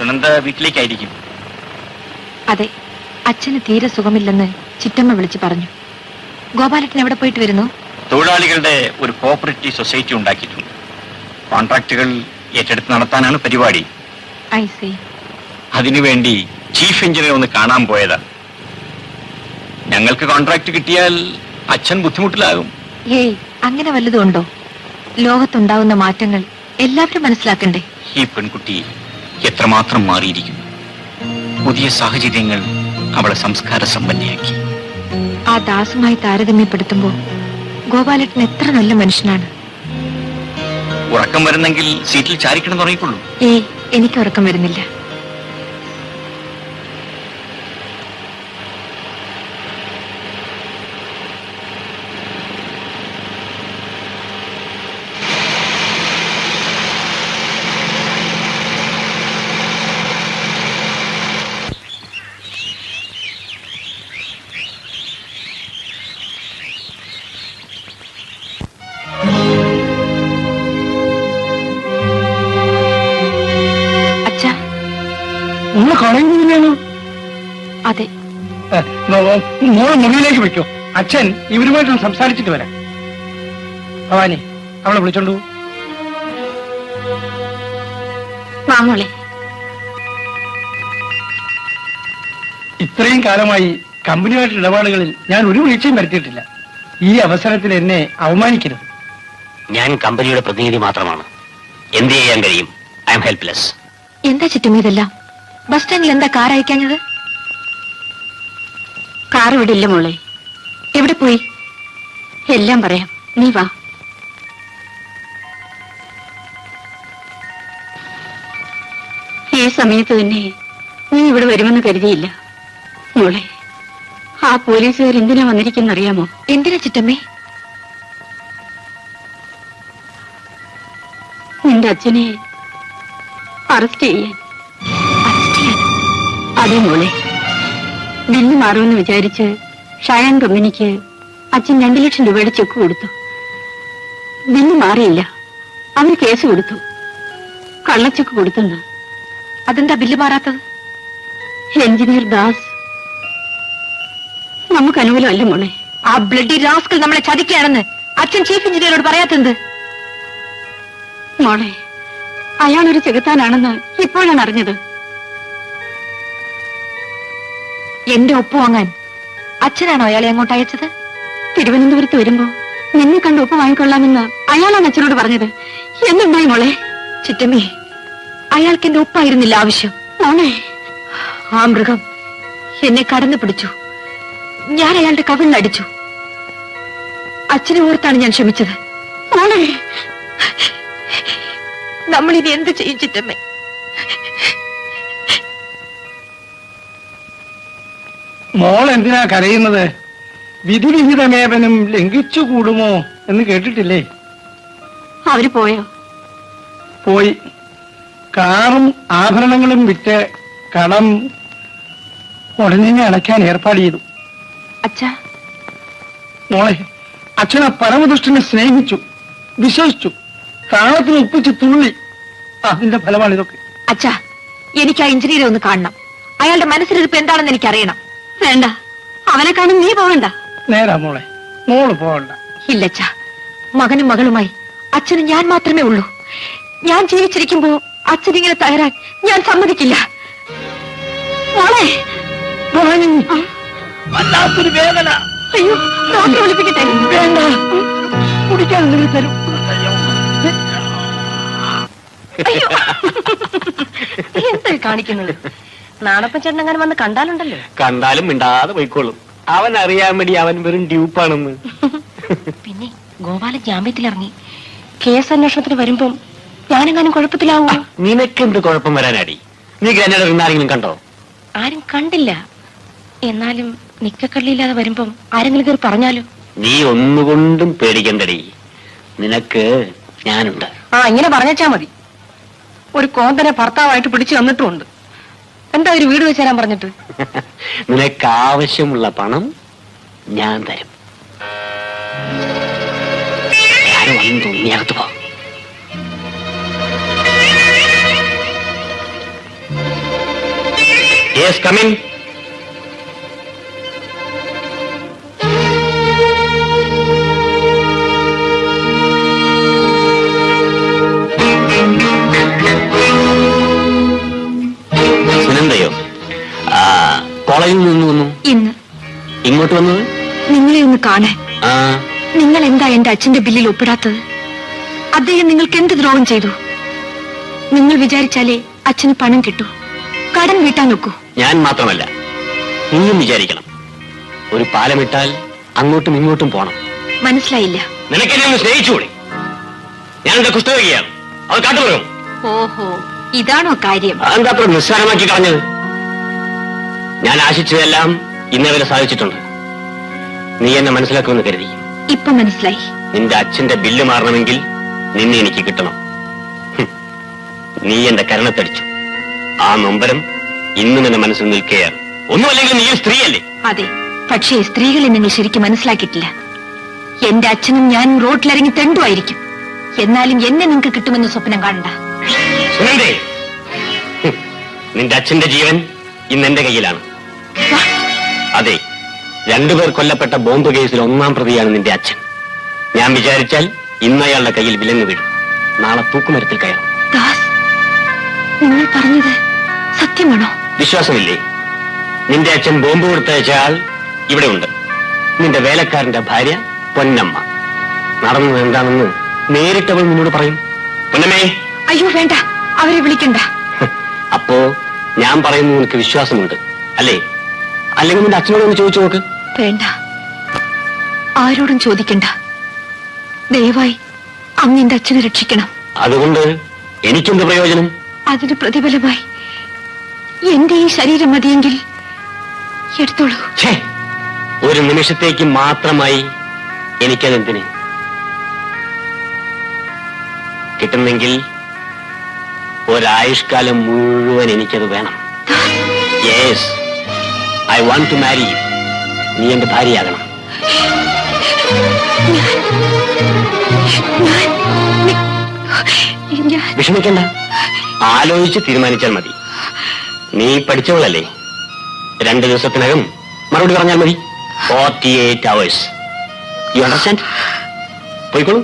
സുനന്ദ വീട്ടിലേക്കായിരിക്കും. അതെ അച്ഛന് തീരെ സുഖമില്ലെന്ന് ചിറ്റമ്മ വിളിച്ചു പറഞ്ഞു. ഗോപാലട്ടൻ എവിടെ പോയിട്ട് വരുന്നു? തൊഴിലാളികളുടെ ഒരു കോപ്പറേറ്റീവ് സൊസൈറ്റി ഉണ്ടാക്കിയിട്ടുണ്ട്. കോൺട്രാക്ടുകൾ ഏറ്റെടുത്ത് നടത്താനാണ് പരിപാടി. I C. അതിനുവേണ്ടി ചീഫ് എഞ്ചിനീയർ ഒന്ന് കാണാൻ പോയതാണ് ഞങ്ങൾക്ക് കോൺട്രാക്ട് കിട്ടിയാൽ അച്ഛൻ ബുദ്ധിമുട്ടിലാകും. ഏയ് അങ്ങനെ വല്ലതും ഉണ്ടോ? ലോകത്തുണ്ടാവുന്ന മാറ്റങ്ങൾ എല്ലാവരും മനസ്സിലാക്കണ്ടേ? ഈ പെൺകുട്ടി എത്രമാത്രം മാറിയിരിക്കുന്നു? പുതിയ സാഹചര്യങ്ങൾ അവളെ സംസ്കാര സമ്പന്നയാക്കി. ആ ദാസുമായി താരതമ്യപ്പെടുത്തുമ്പോ ഗോപാലട്ടൻ എത്ര നല്ല മനുഷ്യനാണ്. ഉറക്കം വരുന്നെങ്കിൽ സീറ്റിൽ ചാരിക്കണം തുടങ്ങിക്കൊള്ളൂ ഏ എനിക്ക് ഉറക്കം വരുന്നില്ല. നിങ്ങൾ കളയുന്നില്ലല്ലോ അതെ. മോളെ മുറിയിലേക്ക് വിളിക്കോ. അച്ഛൻ ഇവരുമായിട്ടൊന്ന് സംസാരിച്ചിട്ട് വരാം. ഭവാനി അവളെ വിളിച്ചോണ്ടു പോ. മാമോളെ ഇത്രയും കാലമായി കമ്പനിയായിട്ട് ഇടപാടുകളിൽ ഞാൻ ഒരു വീഴ്ചയും വരുത്തിയിട്ടില്ല. ഈ അവസരത്തിൽ എന്നെ അവമാനിക്കരുത്. ഞാൻ കമ്പനിയുടെ പ്രതിനിധി മാത്രമാണ്. എന്ത് ചെയ്യാൻ കഴിയും? ഐ എം ഹെൽപ്ലെസ് എന്താ ചുറ്റും ഇതെല്ലാം? ബസ് സ്റ്റാൻഡിൽ എന്താ കാർ അയക്കാഞ്ഞത്? കാർ ഇവിടെ ഇല്ല മോളെ. എവിടെ പോയി? എല്ലാം പറയാം. നീ വാ. ഈ സമയത്ത് തന്നെ നീ ഇവിടെ വരുമെന്ന് കരുതിയില്ല മോളെ. ആ പോലീസുകാർ എന്തിനാ വന്നിരിക്കുന്ന അറിയാമോ? എന്തിനാ ചിറ്റമ്മേ? നിന്റെ അച്ഛനെ അറസ്റ്റ് ചെയ്യാൻ അതെ മോളെ. ബില്ല് മാറുമെന്ന് വിചാരിച്ച് ഷയാൻ കമ്പനിക്ക് അച്ഛൻ രണ്ടു ലക്ഷം രൂപയുടെ ചെക്ക് കൊടുത്തു. ബില്ല് മാറിയില്ല. അവർ കേസ് കൊടുത്തു. കള്ളച്ചെക്ക് കൊടുത്തെന്ന്. അതെന്താ ബില്ല് മാറാത്തത്? എഞ്ചിനീയർ ദാസ്. നമുക്ക് അനുകൂലമല്ല മോളെ. ആ ബ്ലഡി രാസ്കൽ നമ്മളെ ചതിക്കുകയാണെന്ന് അച്ഛൻ ചീഫ് എഞ്ചിനീയറോട് പറയാത്തെന്ത്? മോളെ അയാളൊരു ചെകുത്താനാണെന്ന് ഇപ്പോഴാണ് അറിഞ്ഞത്. എന്റെ ഒപ്പ് വാങ്ങാൻ. അച്ഛനാണോ അയാളെ അങ്ങോട്ട് അയച്ചത്? തിരുവനന്തപുരത്ത് വരുമ്പോ നിന്നെ കണ്ട് ഒപ്പ് വാങ്ങിക്കൊള്ളാമെന്ന് അയാളാണ് അച്ഛനോട് പറഞ്ഞത്. എന്നുണ്ടായി മോളെ? ചിറ്റമ്മേ അയാൾക്ക് എന്റെ ഒപ്പായിരുന്നില്ല ആവശ്യം. മോളെ ആ മൃഗം എന്നെ കടന്നു പിടിച്ചു. ഞാൻ അയാളുടെ കവിളിലടിച്ചു അച്ഛനെ ഓർത്താണ് ഞാൻ ക്ഷമിച്ചത്. മോളെ നമ്മൾ ഇനി എന്ത് ചെയ്യും ചിറ്റമ്മേ? മോൾ എന്തിനാ കരയുന്നത്? വിധിവിഹിതമേവനും ലംഘിച്ചു കൂടുമോ എന്ന് കേട്ടിട്ടില്ലേ? അവർ പോയോ? പോയി. കാറും ആഭരണങ്ങളും വിറ്റ് കടം ഉടനെ അടയ്ക്കാൻ ഏർപ്പാട് ചെയ്തു. അച്ഛാ. മോളെ അച്ഛൻ ആ പരമദുഷ്ടനെ സ്നേഹിച്ചു വിശ്വസിച്ചു. താളത്തിന് ഒപ്പിച്ച് തുള്ളി. അതിന്റെ ഫലമാണ് ഇതൊക്കെ അച്ഛാ എനിക്ക് ആ എഞ്ചിനീയറെ ഒന്ന് കാണണം. അയാളുടെ മനസ്സിലിരിപ്പ് എന്താണെന്ന് എനിക്ക് അറിയണം വേണ്ട. അവനെ കാണും നീ പോകണ്ട. നേരാ മോളെ. മോൾ പോകണ്ട. ഇല്ലച്ച. മകനും മകളുമായി അച്ഛന് ഞാൻ മാത്രമേ ഉള്ളൂ. ഞാൻ ജീവിച്ചിരിക്കുമ്പോ അച്ഛൻ ഇങ്ങനെ തകരാൻ ഞാൻ സമ്മതിക്കില്ല. മോളെ. വല്ലാത്തൊരു വേദന. അയ്യോ ഡോക്ടറെ വിളിപ്പിക്കട്ടെ. വേണ്ട. കുടിക്കാൻ എന്തെങ്കിലും തരും. എന്താ കാണിക്കുന്നത്? നാണപ്പൻ ചേട്ടനെങ്ങാനും വന്ന് കണ്ടാലുണ്ടല്ലോ? കണ്ടാലും മിണ്ടാതെ പോയിക്കോളും. അവൻ അറിയാൻ വേണ്ടി അവൻ വെറും ഡ്യൂപ്പാണെന്ന്. പിന്നെ ഗോപാലൻ ജാമ്യത്തിലിറങ്ങി. കേസ് അന്വേഷണത്തിന് വരുമ്പം ഞാനെങ്ങാനും കുഴപ്പത്തിലാവൂ? നിനക്കെന്ത് കുഴപ്പം വരാനാടി? നീ ഗ്രനേഡ് ഇന്നാരെങ്കിലും കണ്ടോ? ആരും കണ്ടില്ല. എന്നാലും നിക്കക്കള്ളിയില്ലാതെ വരുമ്പം ആരെങ്കിലും കയറി പറഞ്ഞാലോ? നീ ഒന്നുകൊണ്ടും പേടിക്കണ്ടടി. നിനക്ക് ഞാനുണ്ട്. ആ ഇങ്ങനെ പറഞ്ഞാ മതി. ഒരു കോന്തനെ ഭർത്താവായിട്ട് പിടിച്ചു തന്നിട്ടുമുണ്ട്. എന്താ ഒരു വീട് വെച്ച് തരാൻ പറഞ്ഞിട്ട്? നിനക്ക് ആവശ്യമുള്ള പണം ഞാൻ തരും. ആരും വന്നു തോന്നി ഇങ്ങോട്ട് വന്നത്? നിങ്ങളെ ഒന്ന് കാണാൻ ആ. നിങ്ങൾ എന്താ എന്റെ അച്ഛന്റെ ബില്ലിൽ ഒപ്പിടാത്തത്? അദ്ദേഹം നിങ്ങൾക്ക് എന്ത് ദ്രോഹം ചെയ്തു? നിങ്ങൾ വിചാരിച്ചാലേ അച്ഛന് പണം കിട്ടൂ. കടം വീട്ടാൻ നോക്കൂ. ഞാൻ മാത്രമല്ല നീയും വിചാരിക്കണം. ഒരു പാലമിട്ടാൽ അങ്ങോട്ടും ഇങ്ങോട്ടും പോണം. മനസ്സിലായില്ല. നിനക്കെന്നെ ഒന്ന് സ്നേഹിച്ചുകൂടെ? ഞാൻ എന്റെ കുസ്തകയാണ് അത് കാട്ടുപറയും ഓഹോ ഇതാണോ കാര്യം? അതെന്താ അത്ര നിസ്സാരമാക്കി കളഞ്ഞത്? ഞാൻ ആശിച്ചതെല്ലാം ഇന്നേവരെ സാധിച്ചിട്ടുണ്ട്. നീ എന്നെ മനസ്സിലാക്കുമെന്ന് കരുതി. ഇപ്പൊ മനസ്സിലായി. നിന്റെ അച്ഛന്റെ ബില്ല് മാറണമെങ്കിൽ നിന്നെ എനിക്ക് കിട്ടണം. നീ എന്റെ കരണത്തടിച്ചു. ആ നൊമ്പരം ഇന്നും എന്റെ മനസ്സിൽ നിൽക്കുകയാണ്. ഒന്നുമല്ലെങ്കിൽ നീ സ്ത്രീയല്ലേ? അതെ. പക്ഷേ സ്ത്രീകളെ നിങ്ങൾ ശരിക്കും മനസ്സിലാക്കിയിട്ടില്ല. എന്റെ അച്ഛനും ഞാനും റോട്ടിലിറങ്ങി തെണ്ടുമായിരിക്കും. എന്നാലും എന്നെ നിങ്ങൾക്ക് കിട്ടുമെന്ന് സ്വപ്നം കാണണ്ട. നിന്റെ അച്ഛന്റെ ജീവൻ ഇന്ന് എന്റെ കയ്യിലാണ്. അതെ. രണ്ടുപേർ കൊല്ലപ്പെട്ട ബോംബ് കേസിൽ ഒന്നാം പ്രതിയാണ് നിന്റെ അച്ഛൻ. ഞാൻ വിചാരിച്ചാൽ ഇന്ന് അയാളുടെ കയ്യിൽ വിലങ്ങ് വീഴും. നാളെ തൂക്കുമരത്തിൽ കയറും. ദാസ് നിങ്ങൾ പറഞ്ഞത് സത്യമാണോ? വിശ്വാസമില്ലേ? നിന്റെ അച്ഛൻ ബോംബ് കൊടുത്തയച്ച ആൾ ഇവിടെ ഉണ്ട്. നിന്റെ വേലക്കാരന്റെ ഭാര്യ പൊന്നമ്മ. നടന്നത് എന്താണെന്ന് നേരിട്ടവൾ നിന്നോട് പറയും. പൊന്നമ്മേ. അയ്യോ വേണ്ട. അവരെ വിളിക്കണ്ട. അപ്പോ ഞാൻ പറയുന്നത് നിനക്ക് വിശ്വാസമുണ്ട്. അല്ലേ? അല്ലെങ്കിൽ നിന്റെ അച്ഛനോട് ഒന്ന് ചോദിച്ചു നോക്ക്. വേണ്ട. ആരോടും ചോദിക്കണ്ട. ദയവായി അങ്ങ് എന്റെ അച്ഛനെ രക്ഷിക്കണം. അതുകൊണ്ട് എനിക്കെന്ത് പ്രയോജനം? അതിന് പ്രതിഫലമായി എന്റെ ഈ ശരീരം മതിയെങ്കിൽ എടുത്തോളൂ. ഒരു നിമിഷത്തേക്ക് മാത്രമായി എനിക്കതെന്തിന്? കിട്ടുന്നെങ്കിൽ ഒരായുഷ്കാലം മുഴുവൻ എനിക്കത് വേണം. Yes I want to marry നീ എന്റെ ഭാര്യയാകണം. വിഷമിക്കണ്ട. ആലോചിച്ച് തീരുമാനിച്ചാൽ മതി. നീ പഠിച്ചവളല്ലേ? രണ്ട് ദിവസത്തിനകം മറുപടി പറഞ്ഞാൽ മതി. Forty eight hours you understand പോയിക്കോളൂ.